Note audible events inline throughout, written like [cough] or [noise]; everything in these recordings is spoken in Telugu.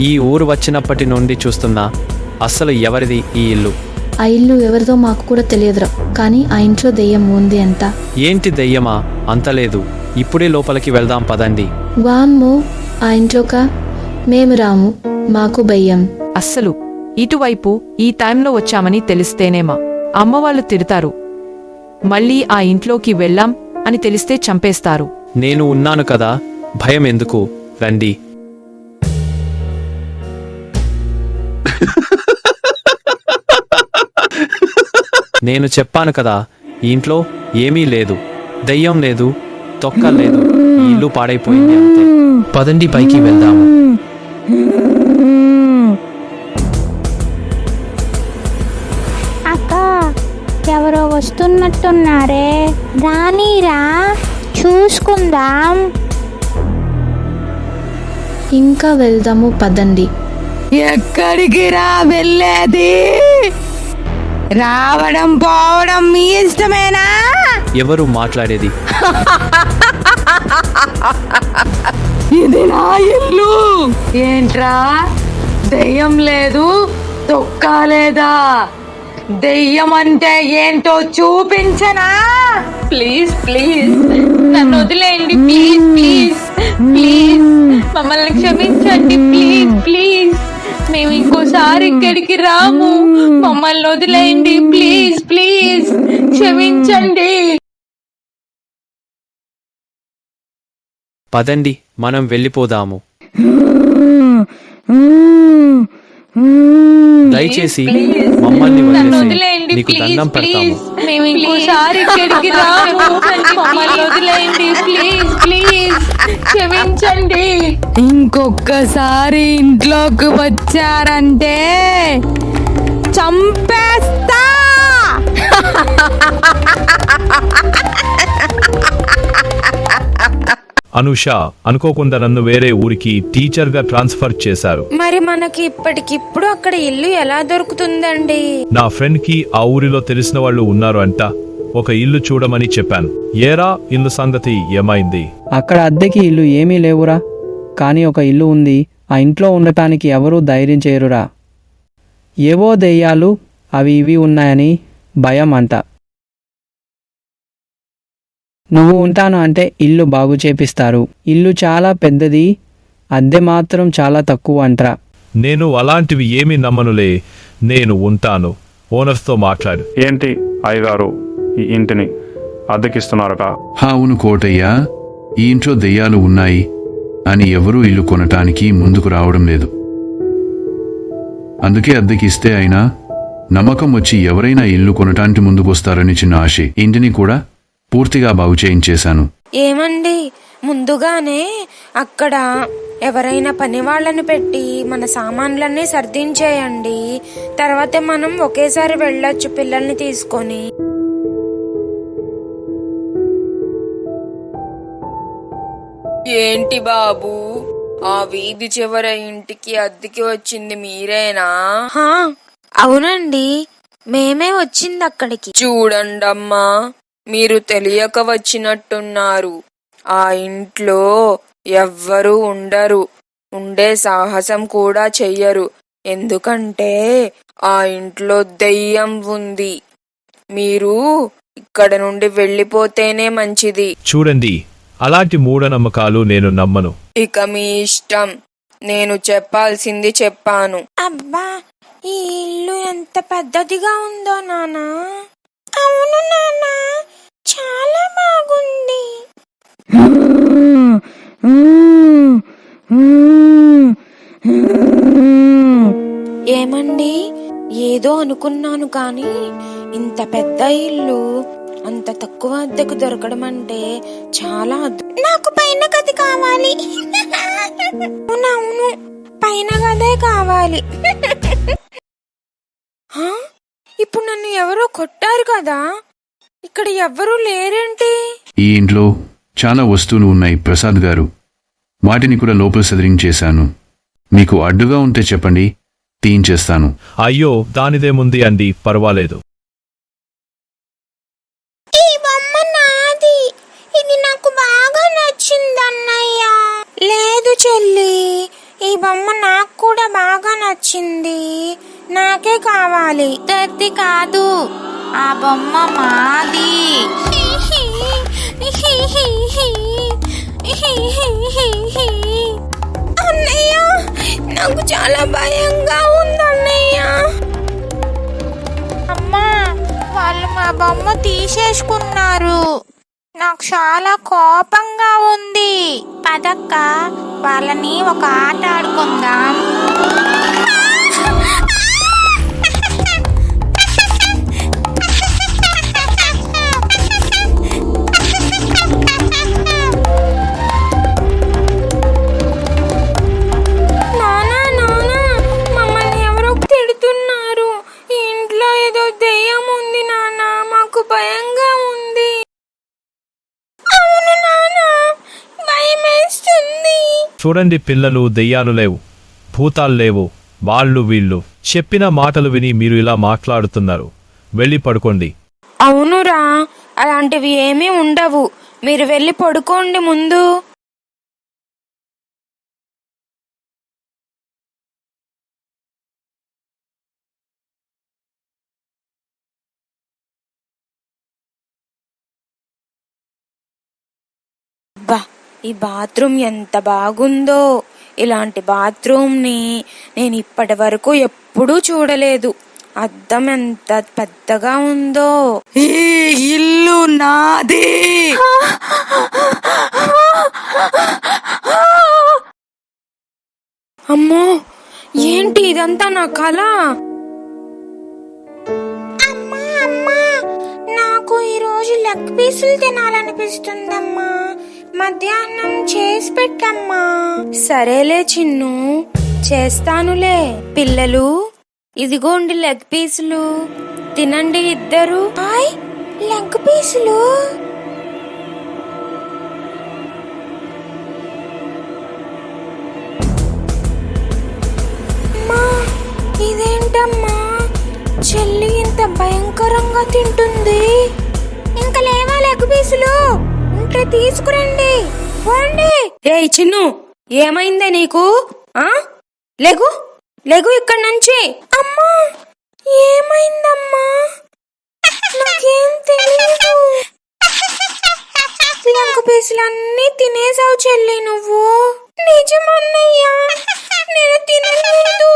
ఈ ఊరు వచ్చినప్పటి నుండి చూస్తున్నా అస్సలు ఎవరిది ఈ ఇల్లు? ఆ ఇల్లు ఎవరిదో మాకు కూడా తెలియదురా. కానీ ఆ ఇంట్లో దెయ్యం ఉంది అంట. ఏంటి దెయ్యమా? అంతలేదు ఇప్పుడే లోపలికి వెళ్దాం పదండి. వామ్మో ఆ ఇంట్లోక? మేము రాము మాకు భయం. అస్సలు ఇటువైపు ఈ టైంలో వచ్చామని తెలిస్తేనేమా? అమ్మవాళ్ళు తిడతారు. మళ్ళీ ఆ ఇంట్లోకి వెళ్ళాం అని తెలిస్తే చంపేస్తారు. నేను ఉన్నాను కదా భయం ఎందుకు? రండి. నేను చెప్పాను కదా ఇంట్లో ఏమీ లేదు. దయ్యం లేదు తొక్క లేదు. ఇల్లు పాడైపోయింది అంతే. పదండి పైకి వెళ్దాము. వస్తున్నట్టున్నారే రానీరా చూసుకుందాం. ఇంకా వెళ్దాము పదండి. ఎక్కడికి రా వెళ్ళేది? రావడం పోవడం మీ ఇష్టమేనా? ఎవరు మాట్లాడేది? [laughs] ఇది నా ఇల్లు. ఏంట్రా? దెయ్యం లేదు తొక్క లేదా? దెయ్యం అంటే ఏంటో చూపించనా? Please please. నన్ను వదిలేయండి. Please please please. మమ్మల్ని క్షమించండి. Please please. మేము ఇంకోసారి ఇక్కడికి రాము. మమ్మల్ని వదిలేయండి. Please please. క్షమించండి. పదండి మనం వెళ్ళిపోదాము. దయచేసి మమ్మల్ని వదిలేసి వదిలేయండి నీకు ప్లీజ్ దండం పెడతాము. ప్లీజ్ మేము ఇంకోసారి ఇక్కడికి రాము మమ్మల్ని వదిలేయండి ప్లీజ్ ప్లీజ్ క్షమించండి. ఇంకొకసారి ఇంట్లోకి వచ్చారంటే చంపేస్తా. [laughs] అనుష అనుకోకుండా నన్ను వేరే ఊరికి టీచర్గా ట్రాన్స్ఫర్ చేశారు. మరి మనకి ఇప్పటికిప్పుడు అక్కడ ఇల్లు ఎలా దొరుకుతుందండి? నా ఫ్రెండ్కి ఆ ఊరిలో తెలిసిన వాళ్ళు ఉన్నారు అంట. ఒక ఇల్లు చూడమని చెప్పాను. ఏరా ఇల్లు సంగతి ఏమైంది? అక్కడ అద్దెకి ఇల్లు ఏమీ లేవురా. కానీ ఒక ఇల్లు ఉంది. ఆ ఇంట్లో ఉండటానికి ఎవరూ ధైర్యం చేయరురా. ఏవో దెయ్యాలు అవి ఇవి ఉన్నాయని భయం అంట. నువ్వు ఉంటాను అంటే ఇల్లు బాగు చేపిస్తారు. ఇల్లు చాలా పెద్దది అద్దె మాత్రం చాలా తక్కువ అంటరా. నేను అలాంటివి ఏమీ నమ్మనులే నేను ఉంటాను. ఓనర్స్తో మాట్లాడు. ఏంటి అయ్యగారు ఈ ఇంటిని అద్దెకిస్తున్నారట అవును కోటయ్య ఈ ఇంట్లో దెయ్యాలు ఉన్నాయి అని ఎవరూ ఇల్లు కొనటానికి ముందుకు రావడం లేదు. అందుకే అద్దెకిస్తే అయినా నమ్మకం వచ్చి ఎవరైనా ఇల్లు కొనటానికి ముందుకొస్తారని చిన్న ఆశ. ఇంటిని కూడా పూర్తిగా బాగు చేయించేశాను. ఏమండి? ముందుగానే అక్కడ ఎవరైనా పని వాళ్ళని పెట్టి మన సామాన్లన్నీ సర్దించేయండి. తర్వాత మనం ఒకేసారి వెళ్ళొచ్చు పిల్లల్ని తీసుకొని. ఏంటి బాబు? ఆ వీధి చివర ఇంటికి అద్దెకి వచ్చింది మీరేనా? అవునండి. మేమే వచ్చింది అక్కడికి. చూడండమ్మా. మీరు తెలియక వచ్చినట్టున్నారు. ఆ ఇంట్లో ఎవ్వరూ ఉండరు. ఉండే సాహసం కూడా చెయ్యరు. ఎందుకంటే ఆ ఇంట్లో దెయ్యం ఉంది. మీరు ఇక్కడ నుండి వెళ్ళిపోతేనే మంచిది. చూడండి అలాంటి మూఢనమ్మకాలు నేను నమ్మను. ఇక మీ ఇష్టం. నేను చెప్పాల్సింది చెప్పాను. అబ్బా ఈ ఇల్లు ఎంత పెద్దదిగా ఉందో నానా అవును నానా చాలా బాగుంది. ఏమండి? ఏదో అనుకున్నాను కానీ ఇంత పెద్ద ఇల్లు అంత తక్కువ అద్దెకు దొరకడం అంటే చాలా నాకు పైన గది కావాలి. అవునవును పైన గదే కావాలి. కొట్టారు కదా. ఇక్కడ ఎవ్వరూ లేరేంటి? ఈ ఇంట్లో చాలా వస్తువులు ఉన్నాయి ప్రసాద్ గారు. వాటిని కూడా లోపల సదరించేశాను. మీకు అడ్డుగా ఉంటే చెప్పండి తీయించేస్తాను. అయ్యో దానిదేముంది అండి పర్వాలేదు. ఈ బొమ్మ నాది. ఇది నాకు బాగా నచ్చింది అన్నయ్య లేదు చెల్లి ఈ బొమ్మ నాకు కూడా బాగా నచ్చింది. నాకే కావాలి. దత్తి కాదు. ఆ బొమ్మ మాది. అన్నయ్య నాకు చాలా భయంగా ఉంది అన్నయ్య. అమ్మా వాళ్ళు మా బొమ్మ తీసేసుకున్నారు. నాకు చాలా కోపంగా ఉంది. పదక్క వాళ్ళని ఒక ఆట ఆడుకుందాం. చూడండి పిల్లలు దెయ్యాలు లేవు భూతాలు లేవు వాళ్ళు వీళ్ళు. చెప్పిన మాటలు విని మీరు ఇలా మాట్లాడుతున్నారు. వెళ్ళి పడుకోండి. అవునురా అలాంటివి ఏమీ ఉండవు. మీరు వెళ్ళి పడుకోండి ముందు. ఈ బాత్రూమ్ ఎంత బాగుందో. ఇలాంటి బాత్రూమ్ని నేను ఇప్పటి వరకు ఎప్పుడూ చూడలేదు. అద్దం ఎంత పెద్దగా ఉందో. ఈ ఇల్లు నాది. అమ్మో ఏంటి ఇదంతా నా కళ అమ్మా అమ్మా నాకు ఈరోజు లెగ్ పీసులు తినాలనిపిస్తుందమ్మా. మధ్యాహ్నం చేసి పెట్టమ్మా. సరేలే చిన్ను చేస్తానులే. పిల్లలు ఇదిగోండి లెగ్ పీసులు. తినండి ఇద్దరు. హాయ్ లెగ్ పీసులు. ఇదేంటమ్మా? చెల్లి ఇంత భయంకరంగా తింటుంది. ఇంకా లేవా లెగ్ పీసులు? ఉంటే తీసుకురండి. పోండి. ఏయ్ చిన్ను ఏమైందే నీకు? ఆ? లేగు లేగు ఇక్కడి నుంచి. అమ్మా ఏమైందమ్మా? నాకేం తెలియదు లంక పీసులన్నీ తినేసావు చెల్లి నువ్వు. నిజమన్నయ్యా నేను తినలేదు.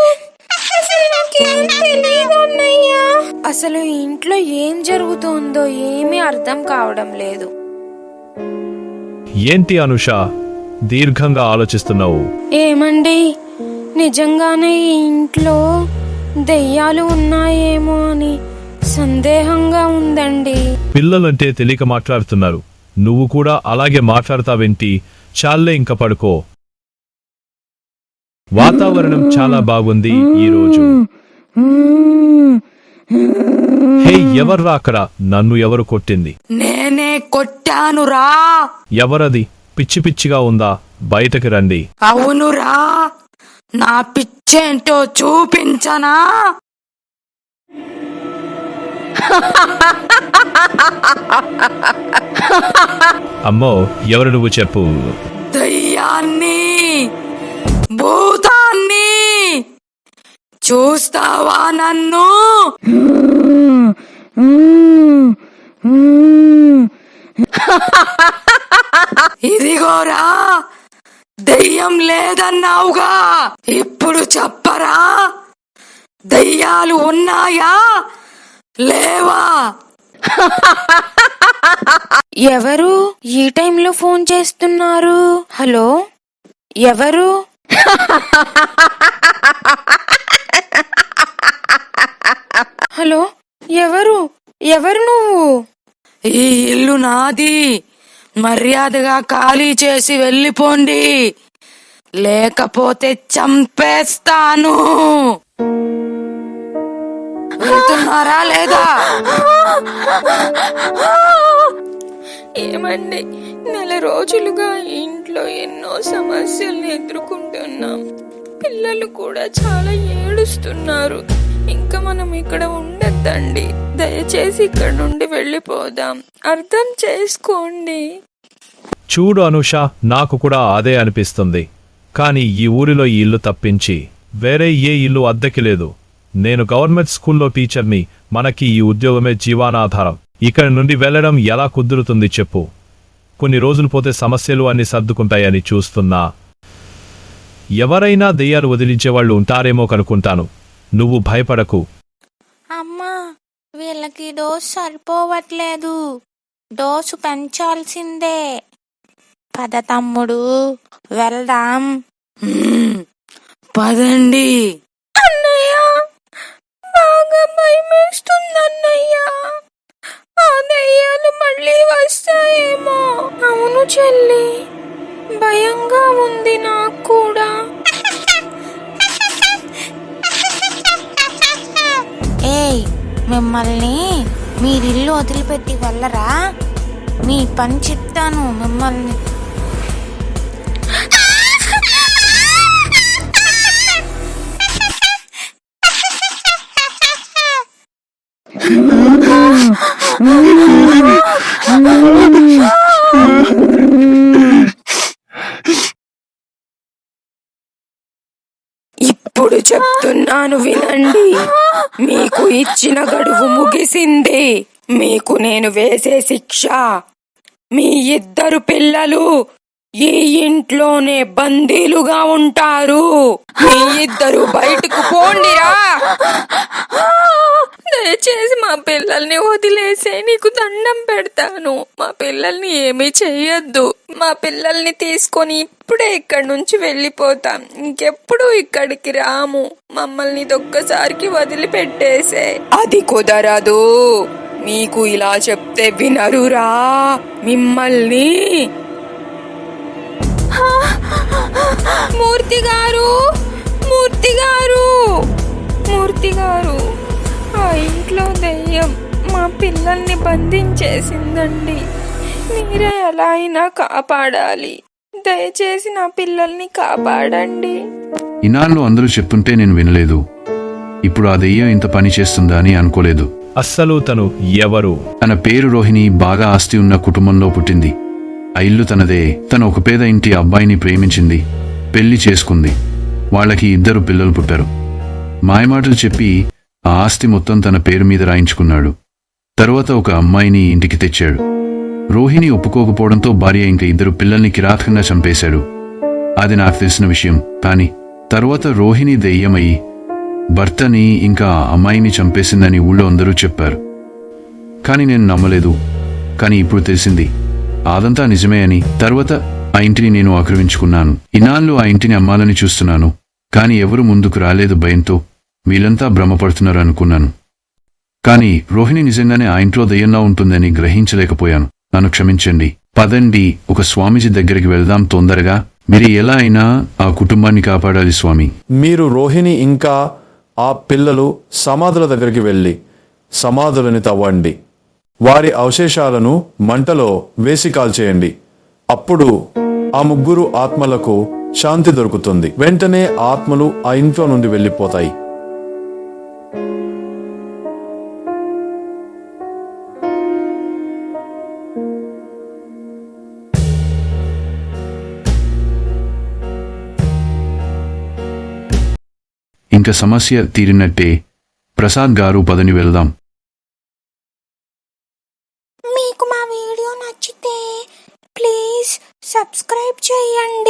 అసలు నాకేం తెలియదు అన్నయ్యా. అసలు ఇంట్లో ఏం జరుగుతోందో ఏమీ అర్థం కావడం లేదు. ఏంటి అనుష? దీర్ఘంగా ఆలోచిస్తున్నావు. ఏమండి? నిజంగానే ఈ ఇంట్లో దెయ్యాలు ఉన్నాయేమో అని సందేహంగా ఉందండి. పిల్లలంటే తెలియక మాట్లాడుతున్నారు. నువ్వు కూడా అలాగే మాట్లాడతావేంటి? చాలే ఇంక పడుకో. వాతావరణం చాలా బాగుంది ఈ రోజు హే ఎవర్రా అక్కడ? నన్ను ఎవరు కొట్టింది? నేనే కొట్టానురా ఎవరది? పిచ్చి పిచ్చిగా ఉందా? బయటకి రండి. అవునురా నా పిచ్చేంటో చూపించనా? అమ్మో ఎవరు నువ్వు చెప్పు? దయ్యాన్ని భూతాన్ని చూస్తావా నన్ను? ఇదిగోరా దయ్యం లేదన్నావుగా ఇప్పుడు చెప్పరా? దయ్యాలు ఉన్నాయా? లేవా? ఎవరు ఈ టైంలో ఫోన్ చేస్తున్నారు? హలో? ఎవరు? హలో ఎవరు? ఎవరు నువ్వు? ఈ ఇల్లు నాది. మర్యాదగా ఖాళీ చేసి వెళ్ళిపోండి. లేకపోతే చంపేస్తాను. వెళ్తున్నారా లేదా? ఏమండి నెల రోజులుగా ఈ ఇంట్లో ఎన్నో సమస్యల్ని ఎదుర్కొంటున్నాం. పిల్లలు కూడా చాలా ఏడు ఏడుస్తున్నారు. ఇక మనం ఇక్కడ ఉండొద్దండి. దయచేసి ఇక్కడ నుండి వెళ్ళిపోదాం. అర్థం చేసుకోండి. చూడు అనుష నాకు కూడా అదే అనిపిస్తుంది. కానీ ఈ ఊరిలో ఈ ఇల్లు తప్పించి వేరే ఏ ఇల్లు అద్దెకి లేదు. నేను గవర్నమెంట్ స్కూల్లో టీచర్ని మనకి ఈ ఉద్యోగమే జీవనాధారం. ఇక్కడి నుండి వెళ్ళడం ఎలా కుదురుతుంది చెప్పు. కొన్ని రోజులు పోతే సమస్యలు అన్ని సర్దుకుంటాయని చూస్తున్నా. ఎవరైనా దెయ్యాలు వదిలించేవాళ్ళు ఉంటారేమో కనుకుంటాను నువ్వు భయపడకు. అమ్మా వీళ్ళకి డోస్ సరిపోవట్లేదు. డోసు పెంచాల్సిందే. పద తమ్ముడు వెళ్దాం. పదండి. అన్నయ్య బాగా భయమేస్తుంది అన్నయ్య ఆ దయ్యాలు మళ్ళీ వస్తాయేమో. అవును చెల్లి భయంగా ఉంది నాకు కూడా. ఏయ్ మిమ్మల్ని మీరిల్లు వదిలిపెట్టి వెళ్ళరా? మీ పని చెప్తాను మిమ్మల్ని. [laughs] [laughs] [laughs] చెప్తున్నాను వినండి. మీకు ఇచ్చిన గడువు ముగిసింది. మీకు నేను వేసే శిక్ష. మీ ఇద్దరు పిల్లలు ఈ ఇంట్లోనే బందీలుగా ఉంటారు. మీ ఇద్దరు బయటకు పోండిరా. దయచేసి మా పిల్లల్ని వదిలేసే నీకు దండం పెడతాను. మా పిల్లల్ని ఏమీ చెయ్యొద్దు. మా పిల్లల్ని తీసుకొని ఇప్పుడే ఇక్కడి నుంచి వెళ్ళిపోతాం. ఇంకెప్పుడు ఇక్కడికి రాము. మమ్మల్ని ఒక్కసారికి వదిలిపెట్టేసే. అది కుదరదు. మీకు ఇలా చెప్తే వినరురా. మిమ్మల్ని. మూర్తి గారు! మూర్తి గారు! మూర్తి గారు! ఆ ఇంట్లో దెయ్యం మా పిల్లల్ని బంధించేసిందండి. మీరే ఎలా అయినా కాపాడాలి. దయచేసి నా పిల్లల్ని కాపాడండి. ఇన్నాళ్ళు అందరూ చెప్తుంటే నేను వినలేదు. ఇప్పుడు ఆ దెయ్యం ఇంత పని చేస్తుందా అని అనుకోలేదు. అస్సలు తను ఎవరు? తన పేరు రోహిణి బాగా ఆస్తి ఉన్న కుటుంబంలో పుట్టింది. ఆ ఇల్లు తనదే. తను ఒక పేద ఇంటి అబ్బాయిని ప్రేమించింది. పెళ్ళి చేసుకుంది. వాళ్ళకి ఇద్దరు పిల్లలు పుట్టారు. మాయమాటలు చెప్పి ఆ ఆస్తి మొత్తం తన పేరు మీద రాయించుకున్నాడు. తరువాత ఒక అమ్మాయిని ఇంటికి తెచ్చాడు. రోహిణి ఒప్పుకోకపోవడంతో భార్య ఇంకా ఇద్దరు పిల్లల్ని కిరాతకంగా చంపేశాడు. అది నాకు తెలిసిన విషయం కాని తరువాత రోహిణి దెయ్యమై భర్తని ఇంకా ఆ అమ్మాయిని చంపేసిందని ఊళ్ళో అందరూ చెప్పారు. కానీ నేను నమ్మలేదు. కానీ ఇప్పుడు తెలిసింది. అదంతా నిజమే అని. తర్వాత ఆ ఇంటిని నేను ఆక్రమించుకున్నాను. ఇన్నాళ్ళు ఆ ఇంటిని అమ్మాలని చూస్తున్నాను. కానీ ఎవరు ముందుకు రాలేదు భయంతో మీలంతా భ్రమపడుతున్నారు అనుకున్నాను కానీ రోహిణి నిజంగానే ఆ ఇంట్లో దయ్యంగా ఉంటుందని గ్రహించలేకపోయాను. నన్ను క్షమించండి. పదండి ఒక స్వామీజీ దగ్గరికి వెళ్దాం తొందరగా. మీరు ఎలా అయినా ఆ కుటుంబాన్ని కాపాడాలి స్వామి. మీరు రోహిణి ఇంకా ఆ పిల్లలు సమాధుల దగ్గరికి వెళ్ళి సమాధులని తవ్వండి. వారి అవశేషాలను మంటలో వేసి కాల్చేయండి. అప్పుడు ఆ ముగ్గురు ఆత్మలకు శాంతి దొరుకుతుంది. వెంటనే ఆత్మలు ఆ ఇంట్లో నుండి వెళ్ళిపోతాయి. ఇంకా సమస్య తీరినట్టే. ప్రసాద్ గారు పదని వెళ్దాం. మీకు మా వీడియో నచ్చితే ప్లీజ్ సబ్స్క్రైబ్ చేయండి.